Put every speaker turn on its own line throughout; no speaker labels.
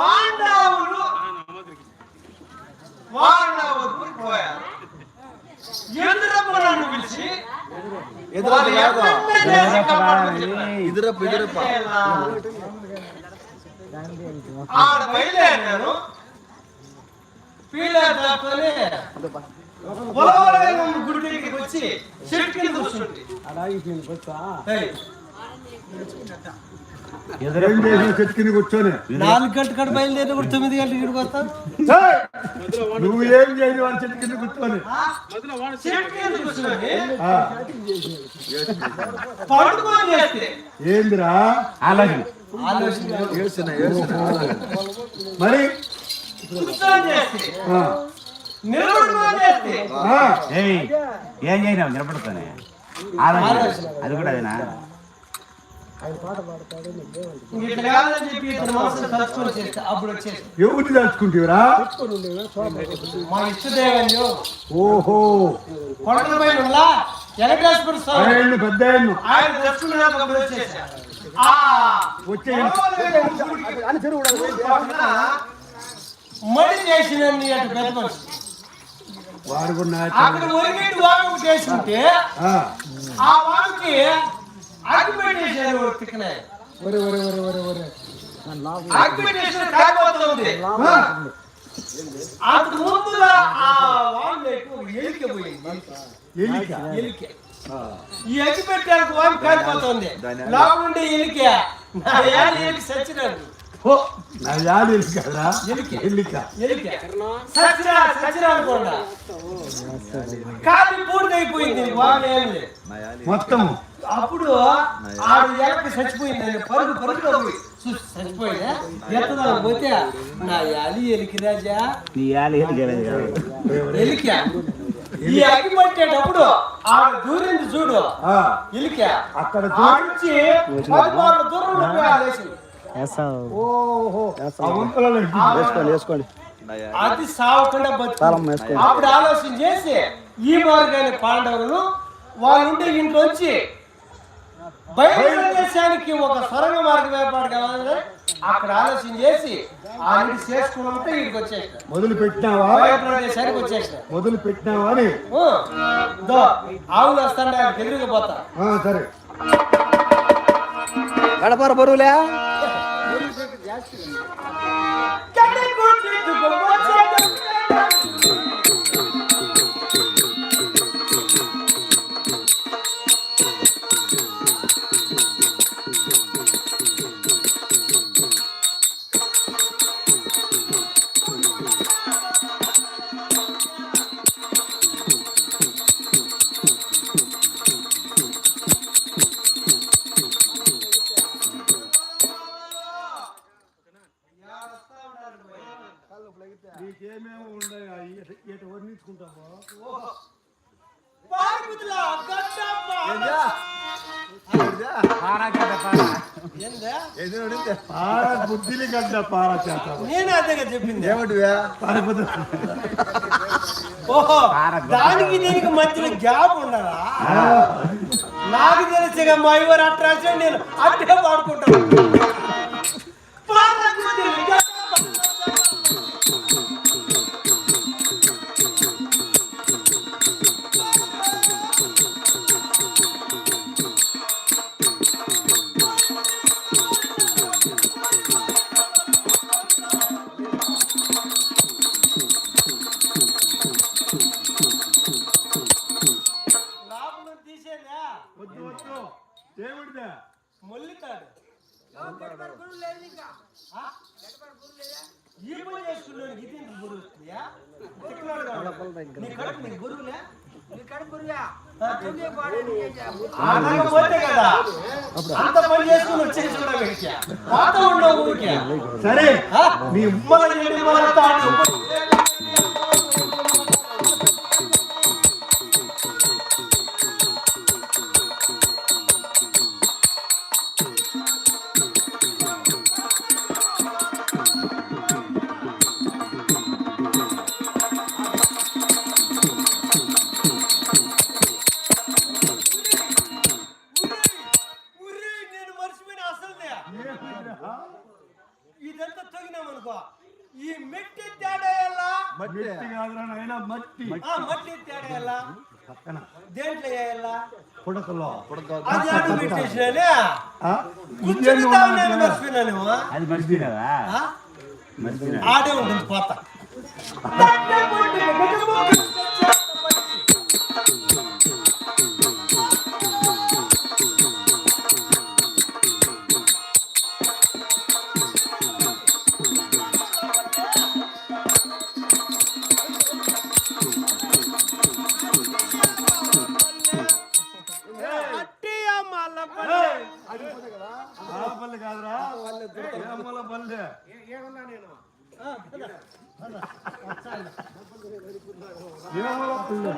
పాండవులు పాండవులు పోయారు. పిలిచి.
ఎదురప్ప ఎదురప్ప
ఆడ బయలుదేరాను పీలర్ దాటుకొని పొలవలైన గుడి దగ్గరికి వచ్చి చెట్టు కింద కూర్చుంది. ఏయ్,
ఏం చేసిన చెట్టు కింద కూర్చొని
నాలుగు గంటల కాడ బయలుదేరి కూడా తొమ్మిది గంటలకు ఇక్కడికి వస్తాం!
నువ్వు ఏం చేయని వాళ్ళ చెట్టు కింద కూర్చొని ఏందిరా?
ఏడ్చిన
మరి?
కూర్చొని చేస్తే
ఆ,
నిలబడుకొని చేస్తే
ఆ,
ఏయ్ ఏం చేసినావు నిలబడుతానే. ఆలోచన. అది కూడా అదేనా?
ఎవరిని
ఇష్టదేవన్యు
ఓహో. ఆయన పెద్ద వచ్చే
మడి చేసిన పెద్ద మనిషి.
వాడు
అక్కడ ఒరిగేటి వాగు చేసుకుంటే
ఆ,
ఆ పెట్టేసారు తిక్కనే
ఒరే ఒరే ఒరే ఒరే ఒరే.
అగ్గి పెట్టేసిన కాకపోతుంది
ఆ,
అంతకు ముందుగా ఆ వాగు ఎక్కువ ఎలిక పోయింది.
ఎలిక.
ఎలిక. ఈ అగ్గి పెట్టడానికి వాగు కాలిపోతుంది. లోపల ఉండే ఎలిక. నా ఏళ్ళ ఎలిక సచ్చినాడు.
ఓ, నా యాది ఎలిక కదరా
ఎలిక.
ఎలిక.
ఎలిక. సచ్చినా సచ్చినా అనుకోండా. కాలి పూర్తయిపోయింది. వాగు ఏం లేదు
మొత్తం
అప్పుడు ఆడు ఎలక చచ్చిపోయింది పరుగు పరుగులో పోయి చూసి పోతే నా యాలి ఎలికి రాజా
నీ యాలి
ఎలిక? ఈ అగ్గి పట్టేటప్పుడు ఆడు దూరింది చూడు.
ఆ,
ఎలిక?
అక్కడ
దూరంలో
ఆ వంకలలో
వేసుకోండి వేసుకోండి.
అది సావకుండా బతుకు అప్పుడు ఆలోచన చేసి ఈ మార్గాన్ని పాండవులను వాళ్ళు ఉండే ఇంట్లోంచి బయట దేశానికి ఒక సొరంగ మార్గం ఏర్పాటు కావాలని అక్కడ ఆలోచన చేసి ఆ ఇంటి చేసుకున్నంతా ఇక్కడికి వచ్చేసిన
మొదలు పెట్టినావా
బయట ప్రదేశానికి వచ్చేసిన
మొదలు పెట్టినావా అని
దో ఆవులు వస్తాండే ఆయనకి ఎదురుగా పోతా
ఆ, సరే
గడపర బరువులే
పార బుద్ధిని గడ్డ పార చేత
నేనే అదేగా చెప్పింది ఓహో దానికి దీనికి మధ్యలో గ్యాప్ ఉండాలా నాకు తెలిసిగా మా ఇవ్వరు అట్రాచే నేను అట్టే పాడుకుంటాను
దేవుడిదే
మొల్లితాడు ఆ? ఈ పని చేసుకున్నాడు ఇది బరువు వస్తుందా? కాదు. నీ కడుపు నీకు బరువులే? ఆ నాకు పోతే కదా అంత పని చేసుకుని వచ్చేసి కూడా వెతికా. పోతా ఉండవు ఊరికే.
సరే?
నీ ఉమ్మల చెడి మన తాడు. ఉరి, నేను మర్చిపోయిన అసలుదే. ఇదంతా తగినామనుకో ఈ మెట్టి తేడా ఎలా
మట్టి కాదురా నాయనా మట్టి
ఆ మట్టి తేడా ఎలా దేంట్లో వేయాలా
పుడకలో
అది అడుగు పెట్టేసినానే
ఆ?
కూర్చుని తాగున్నాను మర్చిపోయినాను
అది మర్చిపోయినావా
ఆ?
మర్చిపోయినా
ఆడే ఉంటుంది పోత
ఏమల పల్లె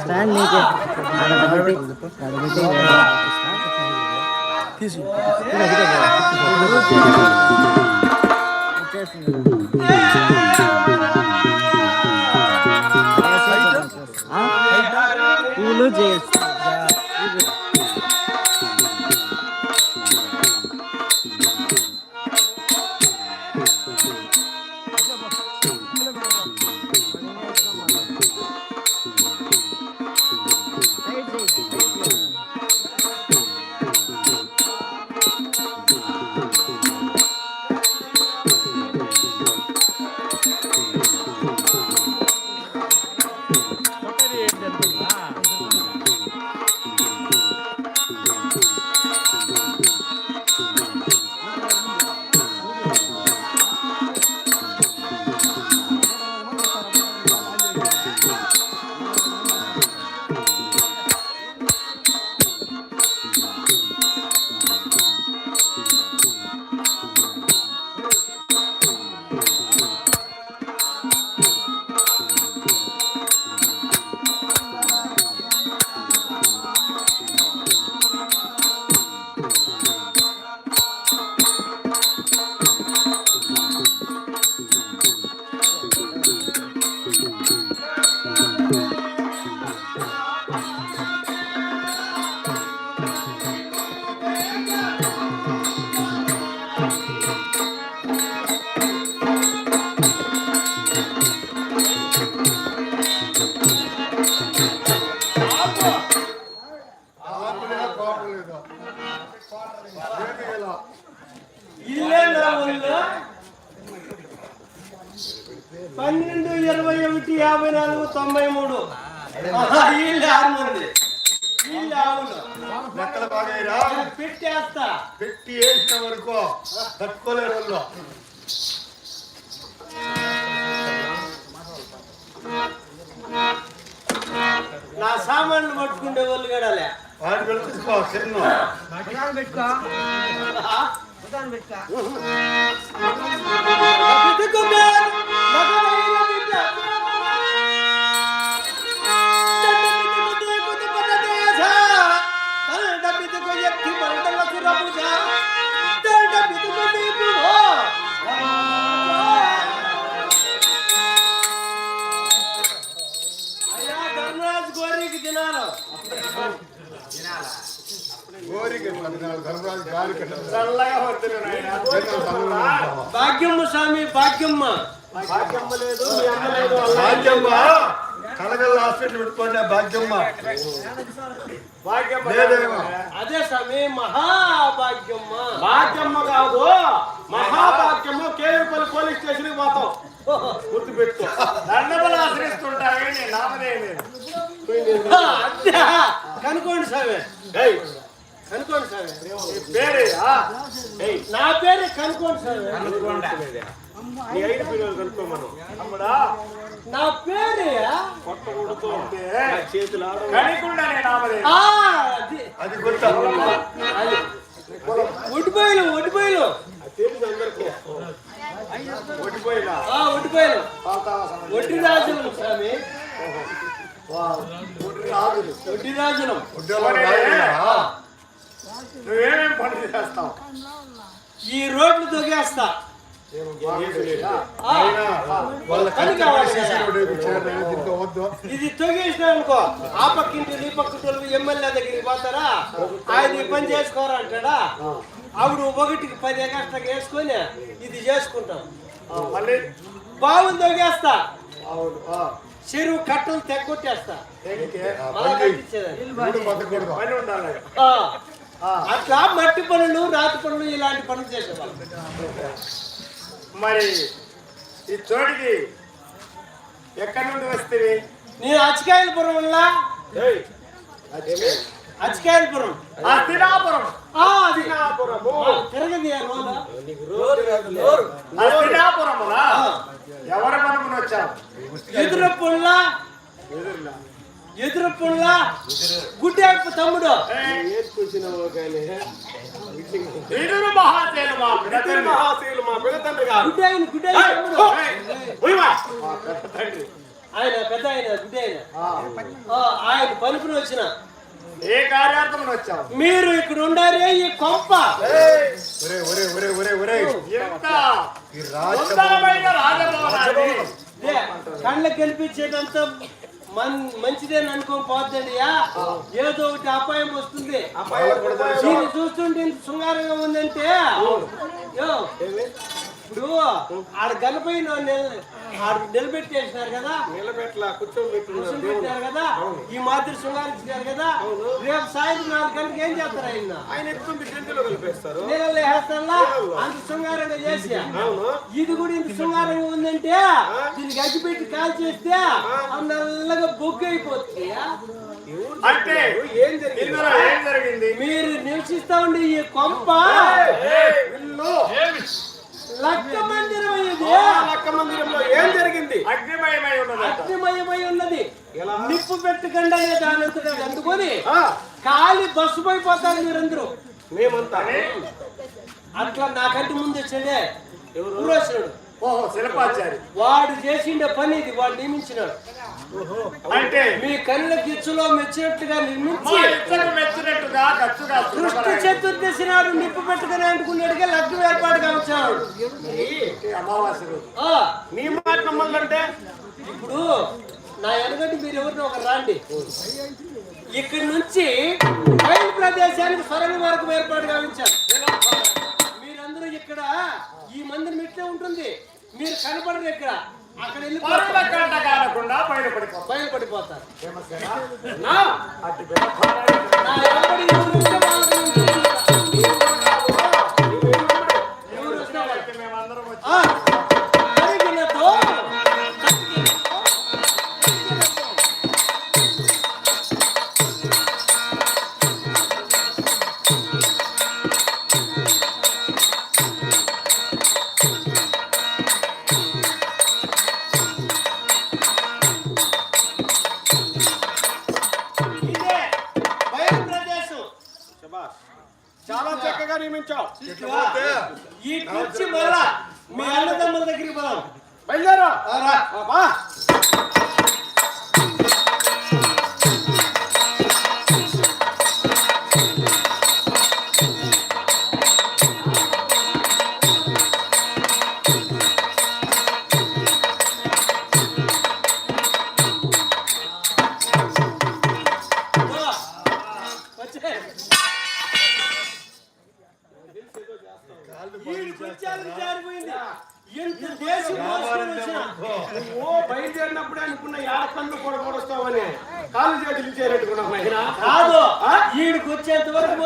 స్టాండ్ నీకే తీసు పూలు చేస్తా.
తొంభై మూడు ఆహా, వీళ్ళే ఆరు మంది వీళ్ళే ఆవులు
లెక్కలు బాగా
పెట్టేస్తా
పెట్టి వేసిన వరకు తట్టుకోలేరు వాళ్ళు
నా సామాన్లు పట్టుకుంటే వాళ్ళు గడాలే
వాడి పిలుచుకో చిన్న
అయ్యా భాగ్యమ్మ స్వామి భాగ్యమ్మ. భాగ్యమ్మ లేదు మీ అమ్మ లేదు
భాగ్యమ్మ. కలగల్ల హాస్పిటల్ పెట్టుకోండి భాగ్యమ్మ.
అదే స్వామి మహాభాగ్యమ్మ. భాగ్యమ్మ కాదు. మహాభాగ్యమ్మ కేవీపల్లి పోలీస్ స్టేషన్కి పోతాం. గుర్తు పెట్టు దండబలు ఆశ్రయిస్తుంటావే నేను నామదేవి కనుకోండి స్వామి. కనుకోండి నా పేరే కనుకోండి స్వామి నీ ఐదు పిల్లలు కనుక్కోమను. అమ్మడా నా పేరే? కొట్టకూడదు అంటే చేతులు ఆ, అది.
అది గుర్త
అది. ఒడ్డిపోయిలు ఒడ్డిపోయిలు ఆ, ఒడ్డిపోయిలు ఒడ్డి రాజులం స్వామి. ఒడ్డి రాజులం.
ఉద్యోగం రాయలేదా?
నువ్వేమేం పని చేస్తావు? ఈ రోడ్లు తొగేస్తా. ఇది తొగేసిన అనుకో ఆ పక్కింటి ఈ పక్కింటి ఎమ్మెల్యే దగ్గరికి పోతారా? ఆయన ఈ పని చేసుకోరా అంటాడా? అప్పుడు ఒకటికి పది ఎకరాలకు వేసుకొని ఇది చేసుకుంటాం.
మళ్ళీ?
బావులు తొగేస్తా. చెరువు కట్టలు తెగొట్టేస్తా
దేనికి?
మళ్ళా కట్టించేదాన్ని. అట్లా మట్టి పనులు రాతి పనులు ఇలాంటి పనులు చేసేవాళ్ళు.
మరి ఈ చోటికి ఎక్కడి నుండి వస్తేవి?
నేను అచ్చకాయలపురం వల్ల? తిరగది.
హస్తినాపురమునా ఎవరి మనమున వచ్చావు
ఎదురు పుల్ల
ఎదురులా
ఎదురు పుల్ల గుడ్డేపు తమ్ముడు.
ఎదురు మహాశైలు మా మహాశైలు మా గారు.
గుడ్డాయన గుడ్డాయన తమ్ముడు. ఆయన పెద్ద ఆయన గుడ్డాయన ఆ, ఆయన పలుకుని వచ్చిన.
ఏ కార్యార్థమున వచ్చావు?
మీరు ఇక్కడ ఉండారే ఈ కొంప.
ఒరే ఒరే ఒరే ఒరే ఒరే. ఎంత? సుందరమైన రాజభవనాన్ని.
ఇదే, కళ్ళకి కనిపించేదంతా మన్ మంచిదేని అనుకోని పోతుందియా ఏదో ఒకటి అపాయం వస్తుంది. దీన్ని చూస్తుంటే ఇంత శృంగారంగా ఉందంటే? ఇప్పుడు ఆడ గణపై ఆడ నిలబెట్టేసినారు కదా. కూర్చోబెట్టారు కదా. ఈ మాదిరి శృంగారించారు కదా. రేపు సాయంత్రం నాలుగు గంటలకు ఏం చేస్తారు ఆయన?
ఆయన కలిపేస్తారు.
నీళ్ళలో వేస్తారా అంత శృంగారంగా చేసి ఇది కూడా ఇంత శృంగారంగా ఉందంటే దీనికి అగ్గి పెట్టి కాల్ చేస్తే నల్లగా బొగ్గు అయిపోతుంది.
అంటే ఏం జరిగింది? ఇందులో ఏం జరిగింది?
మీరు నివసిస్తా ఉండే ఈ కొంప
ఇల్లు
లక్క మందిరం
లక్క మందిరంలో ఏం జరిగింది? అగ్నిమయమై ఉన్నదట.
అగ్నిమయమై ఉన్నది. నిప్పు పెట్టకండి అనే దాని అంతటా అందుకొని
ఆ,
కాలి బస్సు పోయిపోతారు మీరందరూ.
మేమంతా.
అట్లా నాకంటే ముందు వచ్చాడే పురోషుడు
ఓహో శిల్పాచారి.
వాడు చేసిండే పని ఇది వాడు నియమించినాడు.
అంటే
మీ కళ్ళ గిచ్చులో మెచ్చినట్టుగా నిర్మించి
మెచ్చినట్టుగా ఖర్చుగా
కృష్ణ చతుర్దశి నాడు నిప్పు పెట్టుకుని అనుకున్నాడుగా లగ్నం ఏర్పాటు కావచ్చాడు
అమావాస్య రోజు? నీ మాట నమ్మాలంటే
ఇప్పుడు నా వెనకటి మీరు ఎవరిని ఒక రాండి. ఇక్కడి నుంచి బయలు ప్రదేశానికి సొరంగ మార్గం ఏర్పాటు కావించారు మీరందరూ ఇక్కడ ఈ మందిరం ఇట్లే ఉంటుంది. మీరు కనపడరు ఇక్కడ. అక్కడ వెళ్ళి
పరుల కంట కానకుండా బయటపడిపో
బయలుపడిపోతారు.
నా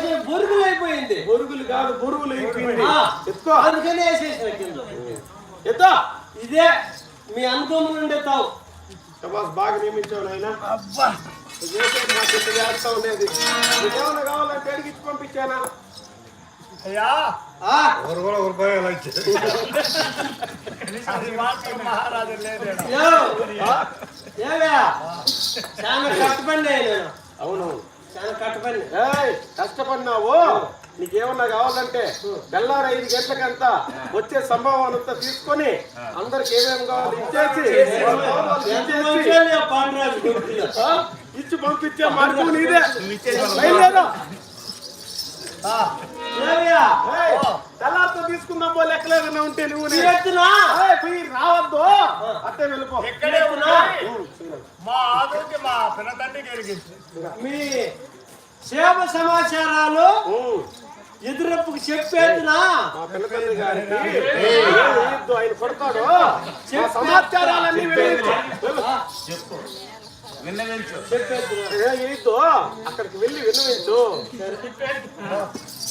పోసే బొరుగులు అయిపోయింది.
బొరుగులు కాదు బొరుగులు అయిపోయింది ఎత్తుకో.
అందుకనే వేసేసిన కింద.
ఎత్తో
ఇదే మీ అనుభవం నుండే తావు.
శబాస్ బాగా నియమించావు నాయన. చేసేది నాకు ఇంత చేస్తా ఉండేది నీకేమన్నా కావాలంటే అడిగి ఇచ్చి పంపించానా? అయ్యా?
చాలా కష్టపడి
అవునవును.
చాలా కష్టపడి
కష్టపడినావు? నీకేమన్నా కావాలంటే బెల్లారు ఐదు గంటలకంతా వచ్చే సంభవం అంతా తీసుకొని అందరికి ఏమేమి కావాలి ఇచ్చేసి ఇచ్చి పంపించే మార్గం నీదే. బయలుదేరు. తెల్లారితో చేతిలో ఏదైనా ఉంటే నువ్వు రావద్దు. అట్టే వెళ్ళిపో.
మా ఆదోకి మా పినతండ్రికి ఎరిగింది
మీ క్షేమ సమాచారాలు. ఎదురప్పుకు
వేయొద్దు, ఆయన కొడతాడు సమాచారాలన్నీ వెళ్ళించు
విన్నవించు.
అక్కడికి వెళ్ళి విన్నవించు.